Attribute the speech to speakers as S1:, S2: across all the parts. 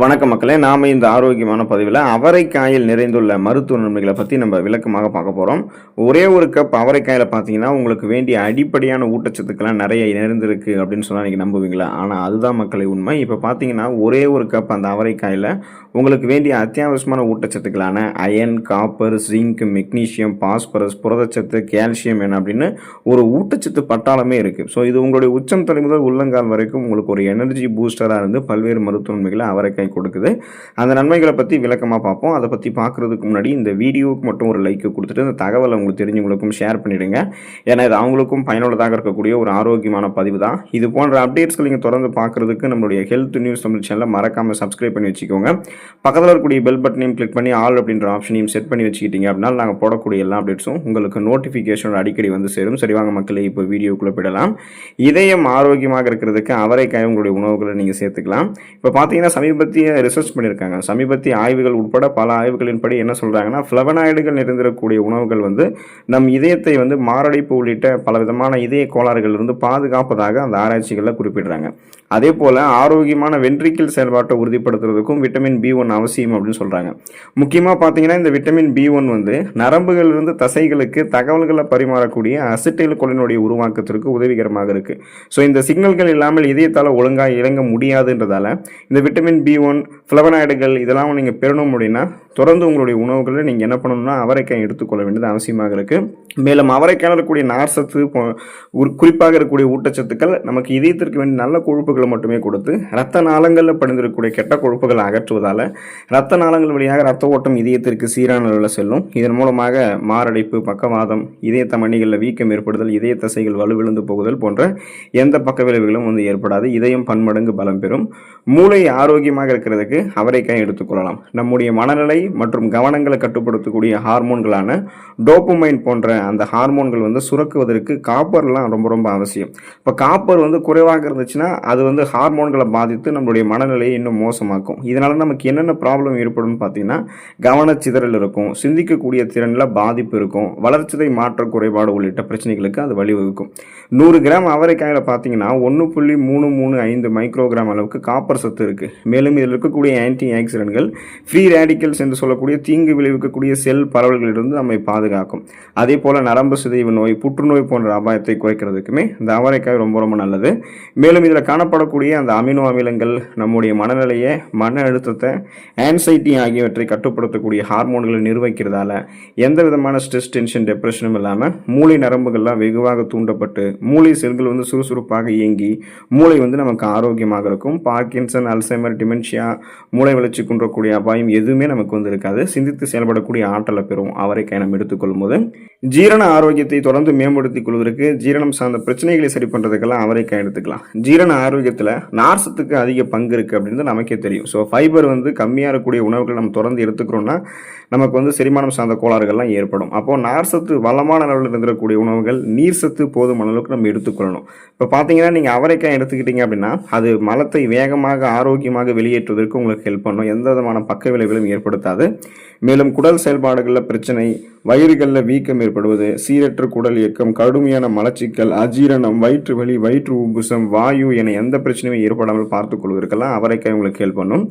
S1: வணக்க மக்களே நாம இந்த ஆரோக்கியமான பதிவில் அவரைக்காயில் நிறைந்துள்ள மருத்துவ நன்மைகளை பற்றி நம்ம விளக்கமாக பார்க்க போகிறோம் ஒரே ஒரு கப் அவரைக்காயில் பார்த்தீங்கன்னா உங்களுக்கு வேண்டிய அடிப்படையான ஊட்டச்சத்துக்கெல்லாம் நிறைய நிறைந்திருக்கு அப்படின்னு சொன்னால் நீங்கள் நம்புவீங்களா? ஆனால் அதுதான் மக்களை உண்மை. இப்போ பார்த்தீங்கன்னா ஒரே ஒரு கப் அந்த அவரைக்காயில் உங்களுக்கு வேண்டிய அத்தியாவசியமான ஊட்டச்சத்துக்களான iron copper zinc magnesium phosphorus புரதச்சத்து கால்சியம் என்ன அப்படின்னு ஒரு ஊட்டச்சத்து பட்டாளமே இருக்குது ஸோ இது உங்களுடைய உச்சம் தலை முதல் உள்ளங்கால் வரைக்கும் உங்களுக்கு ஒரு எனர்ஜி பூஸ்டராக இருந்து பல்வேறு மருத்துவ நன்மைகளை அவரைக்காய் கொடுக்குது. அந்த நன்மைகளை பற்றி விளக்கமாக பார்ப்போம். அதை பற்றி பார்க்குறதுக்கு முன்னாடி இந்த வீடியோவுக்கு மட்டும் ஒரு லைக்கு கொடுத்துட்டு இந்த தகவலை உங்களுக்கு தெரிஞ்சவங்களுக்கும் ஷேர் பண்ணிவிடுங்க ஏன்னா இது அவங்களுக்கும் பயனுள்ளதாக இருக்கக்கூடிய ஒரு ஆரோக்கியமான பதிவு தான். இது போன்ற அப்டேட்ஸ்கள் நீங்கள் தொடர்ந்து பார்க்குறதுக்கு நம்மளுடைய ஹெல்த் நியூஸ் தமிழ் சேனலை மறக்காமல் சப்ஸ்கிரைப் பண்ணி வச்சுக்கோங்க. பக்கத்தில் இருக்கக்கூடிய பெல் பட்டனையும் கிளிக் பண்ணி ஆல் அப்படின்ற ஆப்ஷனையும் செட் பண்ணி வச்சுக்கிட்டீங்க அப்படின்னா நாங்கள் போடக்கூடிய எல்லா அப்டேட்ஸும் உங்களுக்கு நோட்டிஃபிகேஷன் அடிக்கடி வந்து சேரும். சரி வாங்க மக்களே இப்போ வீடியோக்குள்ளே போயிடலாம். இதயம் ஆரோக்கியமாக இருக்கிறதுக்கு அவரைக்காய் உங்களுடைய உணவுகளை நீங்கள் சேர்த்துக்கலாம். இப்போ பார்த்தீங்கன்னா சமீபத்திய ரிசர்ச் பண்ணியிருக்காங்க. சமீபத்திய ஆய்வுகள் உட்பட பல ஆய்வுகளின்படி என்ன சொல்கிறாங்கன்னா ஃப்ளவனாய்டுகள் நிறைந்திருக்கக்கூடிய உணவுகள் வந்து நம் இதயத்தை வந்து மாரடைப்பு உள்ளிட்ட பல விதமான இதய கோளாறுகளிலிருந்து பாதுகாப்பதாக அந்த ஆராய்ச்சிகளில் குறிப்பிடுறாங்க. அதே போல் ஆரோக்கியமான வென்ட்ரிக்கிள் செயல்பாட்டை உறுதிப்படுத்துறதுக்கும் விட்டமின் பி ஒன் அவசியம் அப்படின்னு சொல்கிறாங்க முக்கியமாக பார்த்தீங்கன்னா இந்த விட்டமின் பி ஒன் வந்து நரம்புகளிலிருந்து தசைகளுக்கு தகவல்களை பரிமாறக்கூடிய அசிட்டைல் கொலினுடைய உருவாக்கத்திற்கு உதவிகரமாக இருக்குது ஸோ இந்த சிக்னல்கள் இல்லாமல் இதயத்தால் ஒழுங்காக இறங்க முடியாதுன்றதால இந்த விட்டமின் பி ஒன் ஃப்ளவனாய்டுகள் இதெல்லாம் நீங்கள் பெறணும் அப்படின்னா தொடர்ந்து உங்களுடைய உணவுகளை நீங்கள் என்ன பண்ணணும்னா அவரைக்காய் எடுத்துக்கொள்ள வேண்டியது அவசியமாக இருக்குது மேலும் அவரைக்காயில் இருக்கக்கூடிய நார் சத்து ஒரு குறிப்பாக இருக்கக்கூடிய ஊட்டச்சத்துக்கள் நமக்கு இதயத்திற்கு வேண்டிய நல்ல கொழுப்புகளை மட்டுமே கொடுத்து ரத்த நாளங்களில் படிந்திருக்கக்கூடிய கெட்ட கொழுப்புகளை அகற்றுவதால் ரத்த நாளங்கள் வழியாக ரத்த ஓட்டம் இதயத்திற்கு சீரான அளவில் செல்லும். இதன் மூலமாக மாரடைப்பு பக்கவாதம் இதய தமணிகளில் வீக்கம் ஏற்படுதல் இதய தசைகள் வலுவிழுந்து போகுதல் போன்ற எந்த பக்க விளைவுகளும் வந்து ஏற்படாது. இதயம் பன்மடங்கு பலம் பெறும். மூளை ஆரோக்கியமாக இருக்கிறதுக்கு அவரைக்காய் எடுத்துக்கொள்ளலாம் நம்முடைய மனநிலை மற்றும் கவனங்களை கட்டுப்படுத்தக்கூடிய ஹார்மோன்களான டோப்புமைன் போன்ற அந்த ஹார்மோன்கள் வந்து சுரக்குவதற்கு காப்பர்லாம் ரொம்ப ரொம்ப அவசியம். இப்போ காப்பர் வந்து குறைவாக இருந்துச்சுன்னா அது வந்து ஹார்மோன்களை பாதித்து நம்மளுடைய மனநிலையை இன்னும் மோசமாக்கும். இதனால நமக்கு என்னென்ன ப்ராப்ளம் ஏற்படும்னு பார்த்தீங்கன்னா கவனச்சிதறல் இருக்கும் சிந்திக்கக்கூடிய திறனில் பாதிப்பு இருக்கும் வளர்ச்சிதை மாற்ற குறைபாடு உள்ளிட்ட பிரச்சனைகளுக்கு அது வழிவகுக்கும். நூறு கிராம் அவரைக்காயில் பார்த்தீங்கன்னா ஒன்று புள்ளி மூணு மூணு ஐந்து மைக்ரோகிராம் அளவுக்கு காப்பர் சத்து இருக்குது மேலும் இதில் இருக்கக்கூடிய ஆன்டி ஆக்சிடென்ட்கள் ஃப்ரீ ரேடிக்கல்ஸ் என்று சொல்லக்கூடிய தீங்கு விளைவிக்கக்கூடிய செல் பரவல்களிலிருந்து நம்மை பாதுகாக்கும். அதே போல் நரம்பு சிதைவு நோய் புற்றுநோய் போன்ற அபாயத்தை குறைக்கிறதுக்குமே இந்த அவரைக்காய் ரொம்ப ரொம்ப நல்லது. மேலும் இதில் காணப்படக்கூடிய அந்த அமினோ அமிலங்கள் நம்முடைய மனநிலையை மன அழுத்தத்தை ஆன்சைட்டி ஆகியவற்றை கட்டுப்படுத்தக்கூடிய ஹார்மோன்களை நிர்வகிக்கிறதால எந்த விதமான ஸ்ட்ரெஸ் டென்ஷன் டெப்ரெஷனும் இல்லாமல் மூளை நரம்புகள்லாம் வெகுவாக தூண்டப்பட்டு மூளை செல்கள் வந்து சுறுசுறுப்பாக இயங்கி மூளை வந்து நமக்கு ஆரோக்கியமாக இருக்கும். பார்க்கின்சன் அல்சைமர் டிமென்ஷியா மூளை வளர்ச்சி குன்றக்கூடிய அபாயம் எதுவுமே நமக்கு வந்து இருக்காது. சிந்தித்து செயல்படக்கூடிய ஆற்றலை பெறும் அவரைக்காய் நம்ம எடுத்துக்கொள்ளும் போது ஜீரண ஆரோக்கியத்தை தொடர்ந்து மேம்படுத்திக் கொள்வதற்கு ஜீரணம் சார்ந்த பிரச்சனைகளை சரி பண்ணுறதுக்கெல்லாம் அவரைக்காய் எடுத்துக்கலாம். ஜீரண ஆரோக்கியத்தில் நார்சத்துக்கு அதிக பங்கு இருக்குது அப்படின்றது நமக்கே தெரியும். ஸோ ஃபைபர் வந்து கம்மியாக இருக்கக்கூடிய உணவுகள் நம்ம தொடர்ந்து எடுத்துக்கிறோம்னா நமக்கு வந்து செரிமானம் சார்ந்த கோளாறுகள்லாம் ஏற்படும். அப்போது நார்சத்து வளமான அளவில் இருந்திருக்கக்கூடிய உணவுகள் நீர் சத்து போதுமான அளவுக்கு நம்ம எடுத்துக்கொள்ளணும் இப்போ பார்த்தீங்கன்னா நீங்கள் அவரைக்காய் எடுத்துக்கிட்டீங்க அப்படின்னா அது மலத்தை வேகமாக ஆரோக்கியமாக வெளியேற்றுவதற்கு உங்களுக்கு ஹெல்ப் பண்ணும். எந்த விதமான பக்க விளைவுகளும் ஏற்படுத்தாது. மேலும் குடல் செயல்பாடுகளில் பிரச்சனை வயிறுகளில் வீக்கம் ஏற்படுவது சீரற்ற குடல் இயக்கம் கடுமையான மலச்சிக்கல் அஜீரணம் வயிற்று வலி வயிற்று உபுசம் வாயு என எந்த பிரச்சனையும் ஏற்படாமல் பார்த்துக் கொள்வதற்கெல்லாம் அவரைக்காய் உங்களுக்கு ஹெல்ப் பண்ணும்.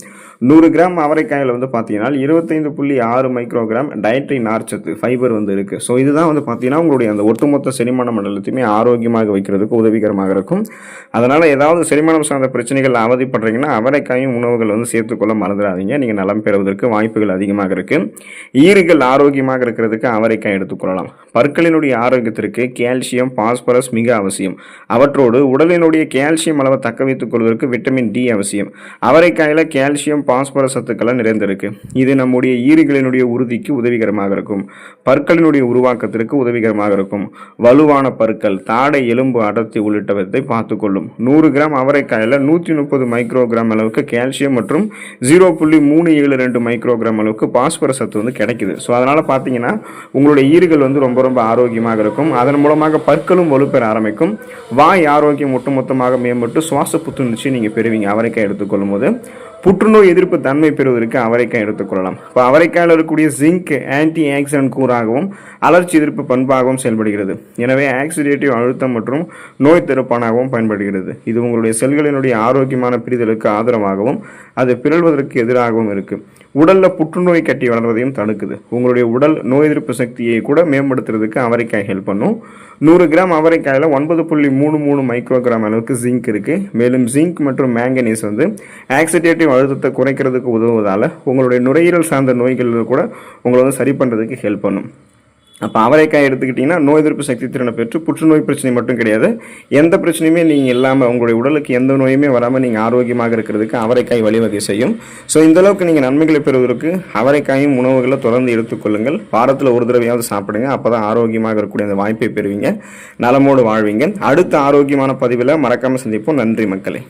S1: நூறு கிராம் அவரைக்காயில் வந்து பார்த்தீங்கன்னா இருபத்தைந்து புள்ளி ஆறு மைக்ரோகிராம் டயட்ரி நார்ச்சத்து ஃபைபர் வந்து இருக்குது ஸோ இதுதான் வந்து பார்த்தீங்கன்னா உங்களுடைய அந்த ஒட்டுமொத்த செரிமான மண்டலத்தையுமே ஆரோக்கியமாக வைக்கிறதுக்கு உதவிகரமாக இருக்கும். அதனால் ஏதாவது செரிமானம் சார்ந்த பிரச்சனைகள் அவதிப்படுறீங்கன்னா அவரைக்காயும் உணவுகள் வந்து சேர்த்து சேர்த்துக்கொள்ள மறந்துடாதீங்க. நீங்கள் நலம் பெறுவதற்கு வாய்ப்புகள் அதிகமாக இருக்குது ஈறுகள் ஆரோக்கியமாக இருக்கிறதுக்கு அவரைக்காய் எடுத்துக்கொள்ளலாம். பற்களினுடைய ஆரோக்கியத்திற்கு கால்சியம் பாஸ்பரஸ் மிக அவசியம். அவற்றோடு உடலினுடைய கால்சியம் அளவை தக்க வைத்துக் கொள்வதற்கு விட்டமின் டி அவசியம். அவரைக்காயில் கால்சியம் பாஸ்பரஸ் சத்துக்களை நிறைந்திருக்கு. இது நம்முடைய ஈறுகளினுடைய உறுதிக்கு உதவிகரமாக இருக்கும். பற்களினுடைய உருவாக்கத்திற்கு உதவிகரமாக இருக்கும். வலுவான பற்கள் தாடை எலும்பு அடர்த்தி உள்ளிட்டவற்றை பார்த்துக்கொள்ளும். நூறு கிராம் அவரைக்காயில் நூற்றி முப்பது மைக்ரோகிராம் அளவுக்கு கால்சியம் மற்றும் ஜீரோ புள்ளி மூணு ஏழு ரெண்டு மைக்ரோகிராம் அளவுக்கு பாஸ்பரஸ் சத்து வந்து கிடைக்குது. ஸோ அதனால் பார்த்தீங்கன்னா உங்களுடைய ஈறுகள் வந்து ரொம்ப ரொம்ப ஆரோக்கியமாக இருக்கும். அதன் மூலமாக பற்களும் வலுப்பெற ஆரம்பிக்கும். வாய் ஆரோக்கியம் ஒட்டுமொத்தமாக மேம்பட்டு சுவாச புத்துணர்ச்சி நீங்கள் பெறுவீங்க. அவரைக்காய் எடுத்துக்கொள்ளும் போது புற்றுநோய் எதிர்ப்பு தன்மை பெறுவதற்கு அவரைக்காய் எடுத்துக்கொள்ளலாம் இப்போ அவரைக்காயில் இருக்கக்கூடிய ஜிங்க் ஆன்டி ஆக்சிடென்ட் கூறாகவும் அலர்ச்சி எதிர்ப்பு பண்பாகவும் செயல்படுகிறது. எனவே ஆக்சிடேட்டிவ் அழுத்தம் மற்றும் நோய் தடுப்பானாகவும் பயன்படுகிறது. இது உங்களுடைய செல்களினுடைய ஆரோக்கியமான பிரிதலுக்கு ஆதரவாகவும் அது பிறழ்வதற்கு எதிராகவும் இருக்குது உடலில் புற்றுநோய் கட்டி வளர்வதையும் தடுக்குது. உங்களுடைய உடல் நோய் எதிர்ப்பு சக்தியை கூட மேம்படுத்துறதுக்கு அவரைக்காய் ஹெல்ப் பண்ணும். நூறு கிராம் அவரைக்காயில் ஒன்பது புள்ளி மூணு மூணு மைக்ரோகிராம் அளவுக்கு ஜிங்க் இருக்குது மேலும் ஜிங்க் மற்றும் மேங்கனீஸ் வந்து ஆக்சிடேட்டிவ் அழுத்தத்தை குறைக்கிறதுக்கு உதவுவதால் உங்களுடைய நுரையீரல் சார்ந்த நோய்கள் கூட உங்களை வந்து சரி பண்ணுறதுக்கு ஹெல்ப் பண்ணும். அப்போ அவரைக்காய் எடுத்துக்கிட்டிங்கன்னா நோய் எதிர்ப்பு சக்தி திறனை பெற்று புற்றுநோய் பிரச்சனை மட்டும் கிடையாது. எந்த பிரச்சனையுமே நீங்கள் இல்லாமல் உங்களுடைய உடலுக்கு எந்த நோயுமே வராமல் நீங்கள் ஆரோக்கியமாக இருக்கிறதுக்கு அவரைக்காய் வழிவகை செய்யும். ஸோ இந்த அளவுக்கு நீங்கள் நன்மைகளை பெறுவதற்கு அவரைக்காயும் உணவுகளை தொடர்ந்து எடுத்துக்கொள்ளுங்கள் வாரத்தில் ஒரு தடவையாவது சாப்பிடுங்க. அப்போ தான் ஆரோக்கியமாக இருக்கக்கூடிய அந்த வாய்ப்பை பெறுவீங்க. நலமோடு வாழ்வீங்க. அடுத்த ஆரோக்கியமான பதிவில் மறக்காமல் சந்திப்போம். நன்றி மக்களே.